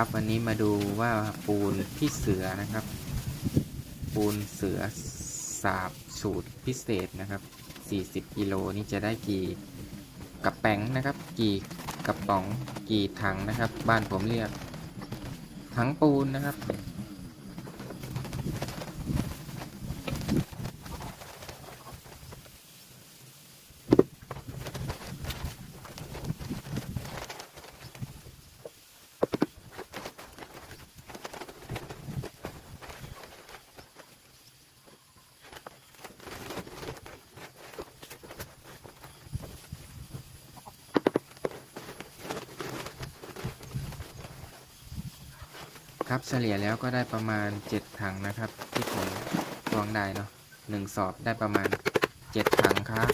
ครับ วันนี้มาดูว่าปูนพี่เสือนะครับ ปูนเสือสาบสูตรพิเศษนะครับ 40กิโลนี่จะได้กี่กระแป๋งนะครับ กี่กระป๋องกี่ถังนะครับ บ้านผมเรียกถังปูนนะครับ ครับเฉลี่ยแล้วก็ได้ประมาณ 7 ถังนะครับ ที่ผมตวงได้เนาะหนึ่งสอบได้ประมาณ 7 ถังครับ